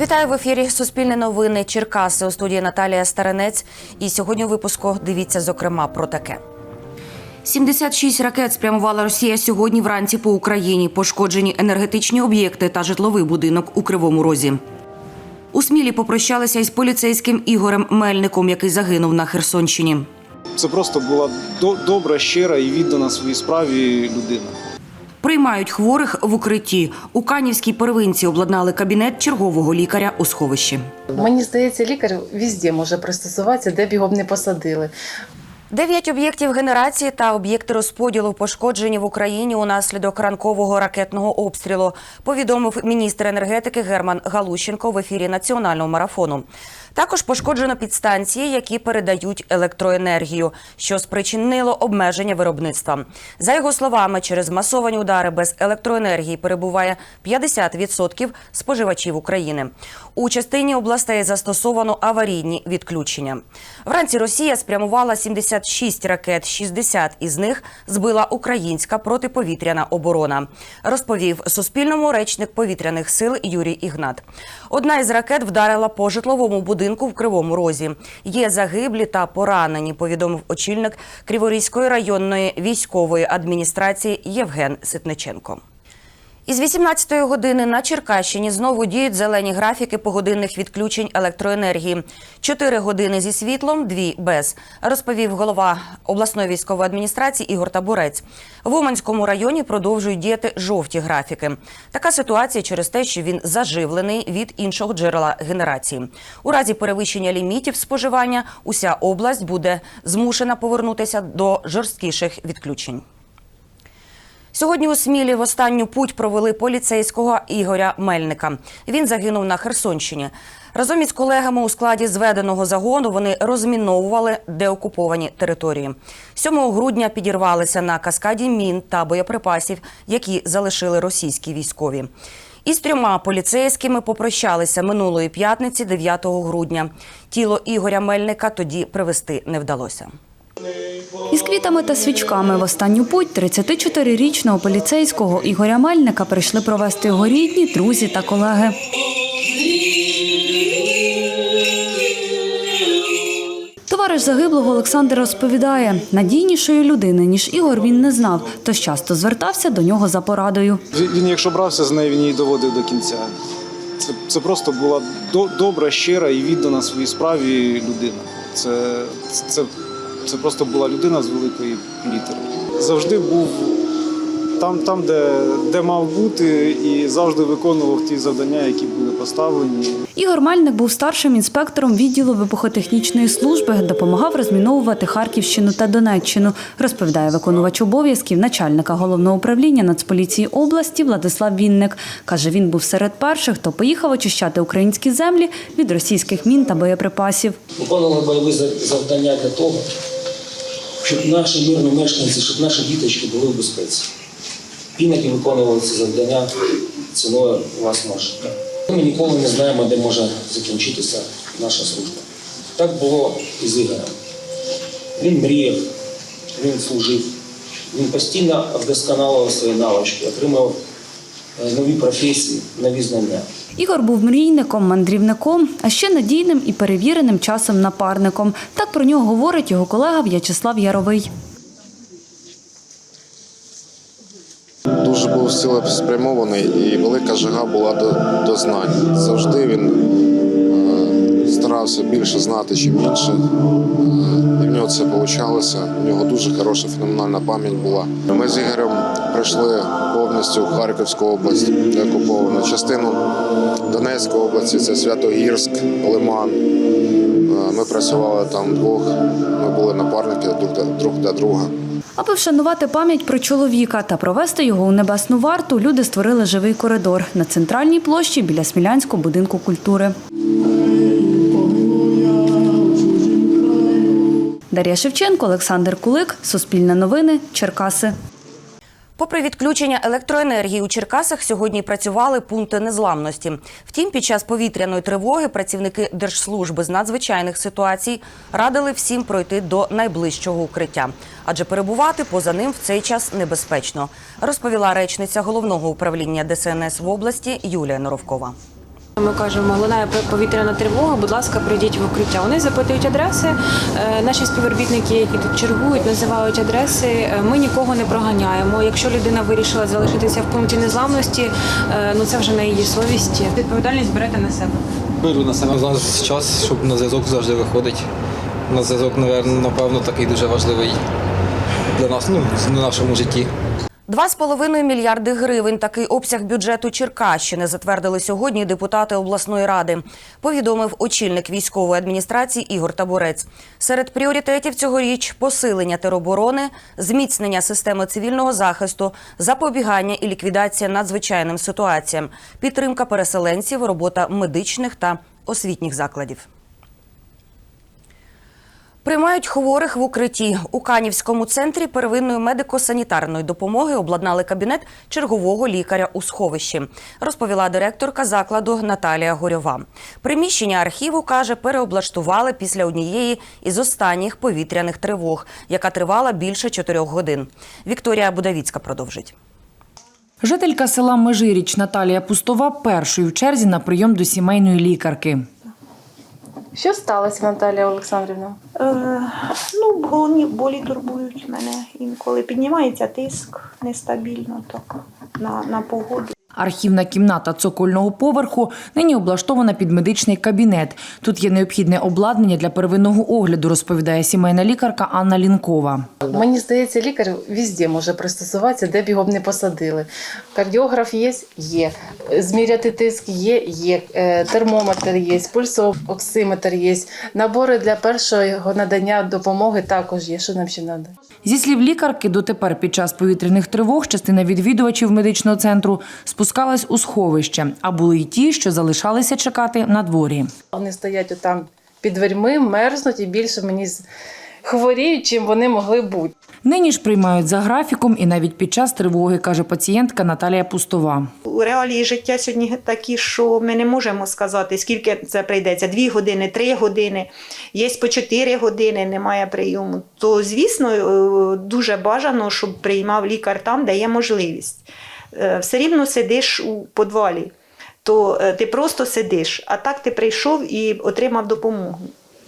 Вітаю в ефірі Суспільне новини Черкаси у студії Наталія Старенець. І сьогодні у випуску дивіться зокрема про таке. 76 ракет спрямувала Росія сьогодні вранці по Україні. Пошкоджені енергетичні об'єкти та житловий будинок у Кривому Розі. У Смілі попрощалися із поліцейським Ігорем Мельником, який загинув на Херсонщині. Це просто була до- добра, щира і віддана своїй справі людина. Приймають хворих в укритті. У Канівській первинці обладнали кабінет чергового лікаря у сховищі. Мені здається, лікар візде може пристосуватися, де б його б не посадили. Дев'ять об'єктів генерації та об'єкти розподілу пошкоджені в Україні унаслідок ранкового ракетного обстрілу. Повідомив міністр енергетики Герман Галущенко в ефірі національного марафону. Також пошкоджено підстанції, які передають електроенергію, що спричинило обмеження виробництва. За його словами, через масовані удари без електроенергії перебуває 50% споживачів України. У частині областей застосовано аварійні відключення. Вранці Росія спрямувала 76 ракет, 60 із них збила українська протиповітряна оборона. Розповів Суспільному речник повітряних сил Юрій Ігнат. Одна із ракет вдарила по житловому будинку в Кривому Розі. Є загиблі та поранені. Повідомив очільник Криворізької районної військової адміністрації Євген Ситниченко. Із 18-ї години на Черкащині знову діють зелені графіки погодинних відключень електроенергії. Чотири години зі світлом, дві без, розповів голова обласної військової адміністрації Ігор Табурець. В Уманському районі продовжують діяти жовті графіки. Така ситуація через те, що він заживлений від іншого джерела генерації. У разі перевищення лімітів споживання уся область буде змушена повернутися до жорсткіших відключень. Сьогодні у Смілі в останню путь провели поліцейського Ігоря Мельника. Він загинув на Херсонщині. Разом із колегами у складі зведеного загону вони розміновували деокуповані території. 7 грудня підірвалися на каскаді мін та боєприпасів, які залишили російські військові. Із трьома поліцейськими попрощалися минулої п'ятниці, 9 грудня. Тіло Ігоря Мельника тоді привезти не вдалося. Із квітами та свічками в останню путь 34-річного поліцейського Ігоря Мельника прийшли провести його рідні, друзі та колеги. Товариш загиблого Олександр розповідає, надійнішої людини, ніж Ігор, він не знав, тож часто звертався до нього за порадою. Він, якщо брався з нею, він її доводив до кінця. Це, це просто була до, добра, щира і віддана своїй справі людина. Це, це, це просто була людина з великої літери. Завжди був там, там де, де мав бути, і завжди виконував ті завдання, які були поставлені. Ігор Мельник був старшим інспектором відділу вибухотехнічної служби, допомагав розміновувати Харківщину та Донеччину, розповідає виконувач обов'язків начальника головного управління Нацполіції області Владислав Вінник. Каже, він був серед перших, хто поїхав очищати українські землі від російських мін та боєприпасів. виконували бойові за- завдання для того, щоб наші мирні мешканці, щоб наші діточки були в безпеці. Іноді виконували ці завдання ціною власного життя. Ми ніколи не знаємо, де може закінчитися наша служба. Так було і з Ігорем. Він мріяв, він служив, він постійно вдосконалював свої навички, отримав нові професії, нові знання. Ігор був мрійником, мандрівником, а ще надійним і перевіреним часом напарником. Так про нього говорить його колега В'ячеслав Яровий. Дуже був цілеспрямований і велика жага була до, до знань. Завжди він е, старався більше знати, ніж інше. Е, і в нього це вийшло. У нього дуже хороша феноменальна пам'ять була. Ми з Ігорем прийшли повністю Харківську область, окуповано частину Донецької області, це Святогірськ, Лиман. Е, Ми працювали там вдвох, ми були напарники друг для друга. Аби вшанувати пам'ять про чоловіка та провести його у небесну варту, люди створили живий коридор на центральній площі біля Смілянського будинку культури. Дар'я Шевченко, Олександр Кулик, Суспільне новини, Черкаси. Попри відключення електроенергії у Черкасах, сьогодні працювали пункти незламності. Втім, під час повітряної тривоги працівники Держслужби з надзвичайних ситуацій радили всім пройти до найближчого укриття, адже перебувати поза ним в цей час небезпечно, розповіла речниця головного управління ДСНС в області Юлія Норовкова. Ми кажемо, лунає повітряна тривога, будь ласка, прийдіть в укриття. Вони запитують адреси. Е, Наші співробітники, які тут чергують, називають адреси. Е, Ми нікого не проганяємо. Якщо людина вирішила залишитися в пункті незламності, е, ну це вже на її совісті. Відповідальність берете на себе. Беру на себе зараз час, щоб на зв'язок завжди виходить. На зв'язок, напевно, такий дуже важливий для нас, ну, в нашому житті. 2,5 мільярди гривень. Такий обсяг бюджету Черкащини затвердили сьогодні депутати обласної ради. Повідомив очільник військової адміністрації Ігор Табурець. Серед пріоритетів цьогоріч посилення тероборони, зміцнення системи цивільного захисту, запобігання і ліквідація надзвичайним ситуаціям, підтримка переселенців, робота медичних та освітніх закладів. Приймають хворих в укритті. У Канівському центрі первинної медико-санітарної допомоги обладнали кабінет чергового лікаря у сховищі, розповіла директорка закладу Наталія Горьова. Приміщення архіву, каже, переоблаштували після однієї із останніх повітряних тривог, яка тривала більше чотирьох годин. Вікторія Будавіцька продовжить. Жителька села Межиріч Наталія Пустова першою в черзі на прийом до сімейної лікарки. Що сталося, Наталія Олександрівна? Е, ну, головні болі турбують мене інколи. Піднімається тиск нестабільно так на, на погоду. Архівна кімната цокольного поверху нині облаштована під медичний кабінет. Тут є необхідне обладнання для первинного огляду, розповідає сімейна лікарка Анна Лінкова. Мені здається, лікар везде може пристосуватися, де б його б не посадили. Кардіограф є, є. Зміряти тиск є, є. Е, Термометр є, пульсоксиметр є. Набори для першого надання допомоги також є. Що нам ще треба? Зі слів лікарки, дотепер під час повітряних тривог частина відвідувачів медичного центру спускалась у сховище, а були й ті, що залишалися чекати на дворі. Вони стоять отам під дверьми, мерзнуть і більше мені хворіють, чим вони могли бути. Нині ж приймають за графіком і навіть під час тривоги, каже пацієнтка Наталія Пустова. У реалії життя сьогодні такі, що ми не можемо сказати, скільки це прийдеться. Дві години, три години, є по чотири години, немає прийому. То, звісно, е, дуже бажано, щоб приймав лікар там, де є можливість. Е, Все рівно сидиш у подвалі, то е, ти просто сидиш, а так ти прийшов і отримав допомогу.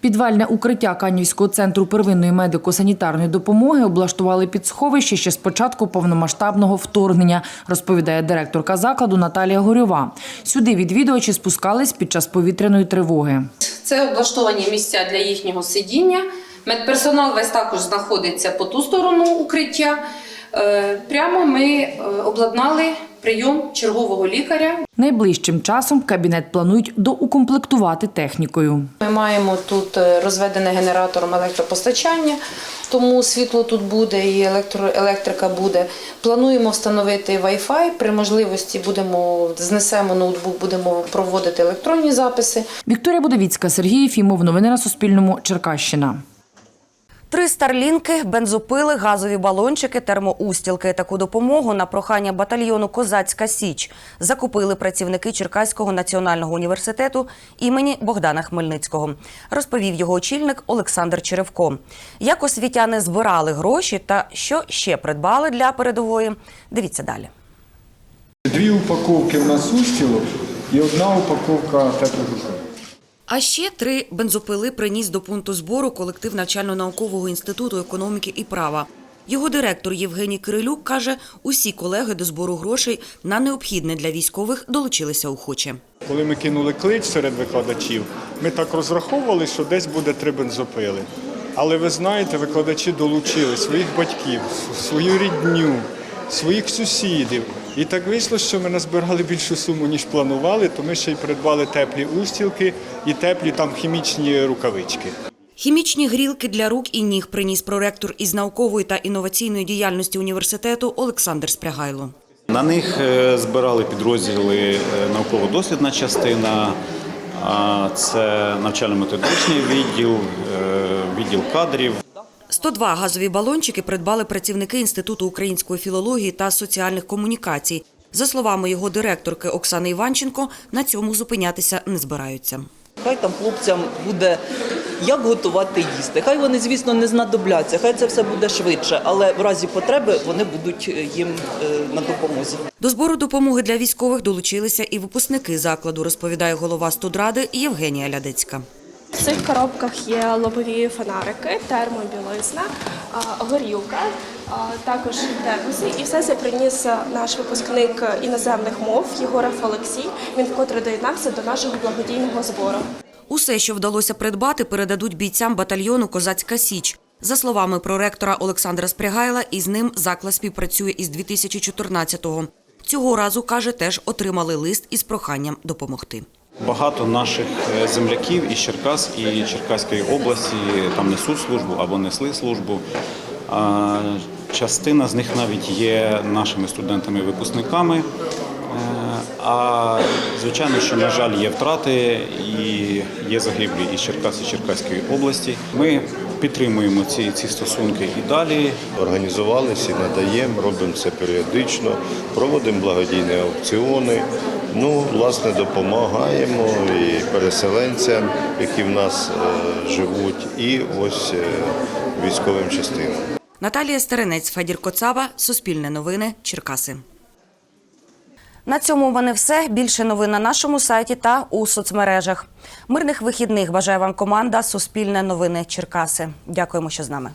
Підвальне укриття Канівського центру первинної медико-санітарної допомоги облаштували під сховище ще з початку повномасштабного вторгнення, розповідає директорка закладу Наталія Горьова. Сюди відвідувачі спускались під час повітряної тривоги. Це облаштовані місця для їхнього сидіння. Медперсонал весь також знаходиться по ту сторону укриття. Е, Прямо ми е, обладнали прийом чергового лікаря. Найближчим часом кабінет планують доукомплектувати технікою. Ми маємо тут е, розведене генератором електропостачання, тому світло тут буде і електро, електрика буде. Плануємо встановити Wi-Fi. При можливості будемо знесемо ноутбук, будемо проводити електронні записи. Вікторія Будовіцька, Сергій Єфімов. Новини на Суспільному. Черкащина. Три старлінки, бензопили, газові балончики, термоустілки. Таку допомогу на прохання батальйону Козацька Січ закупили працівники Черкаського національного університету імені Богдана Хмельницького. Розповів його очільник Олександр Черевко. Як освітяни збирали гроші та що ще придбали для передової? Дивіться далі. Дві упаковки в нас устілок і одна упаковка тепловізора. А ще три бензопили приніс до пункту збору колектив навчально-наукового інституту економіки і права. Його директор Євгеній Кирилюк каже, усі колеги до збору грошей на необхідне для військових долучилися охоче. Коли ми кинули клич серед викладачів, ми так розраховували, що десь буде три бензопили. Але ви знаєте, викладачі долучили своїх батьків, свою рідню, своїх сусідів. І так вийшло, що ми назбирали більшу суму, ніж планували, то ми ще й придбали теплі устілки і теплі там хімічні рукавички. Хімічні грілки для рук і ніг приніс проректор із наукової та інноваційної діяльності університету Олександр Спрягайло. На них е, збирали підрозділи е, науково-дослідна частина, це навчально-методичний відділ, е, відділ кадрів. 102 газові балончики придбали працівники Інституту української філології та соціальних комунікацій. За словами його директорки Оксани Іванченко, на цьому зупинятися не збираються. Хай там хлопцям буде як готувати їсти. Хай вони, звісно, не знадобляться, хай це все буде швидше, але в разі потреби вони будуть е, їм е, на допомозі. До збору допомоги для військових долучилися і випускники закладу, розповідає голова студради Євгенія Лядецька. В цих коробках є лобові фонарики, термобілизна, горілка, також термоси. І все це приніс наш випускник іноземних мов Єгоров Олексій. Він вкотре доєднався до нашого благодійного збору. Усе, що вдалося придбати, передадуть бійцям батальйону Козацька Січ. За словами проректора Олександра Спрягайла, із ним заклад співпрацює із 2014-го. Цього разу, каже, теж отримали лист із проханням допомогти. Багато наших е, земляків із Черкас і Черкаської області там несуть службу або несли службу. Частина з них навіть є нашими студентами-випускниками. Е, А звичайно, що на жаль є втрати і є загиблі із Черкас і Черкаської області. Ми підтримуємо ці, ці стосунки і далі. Організувалися надаємо, робимо це періодично, проводимо благодійні аукціони. Ну, власне, допомагаємо і переселенцям, які в нас е, живуть, і ось е, військовим частинам. Наталія Старинець, Федір Коцаба, Суспільне новини, Черкаси. На цьому у мене все. Більше новин на нашому сайті та у соцмережах. Мирних вихідних бажає вам команда Суспільне новини Черкаси. Дякуємо, що з нами.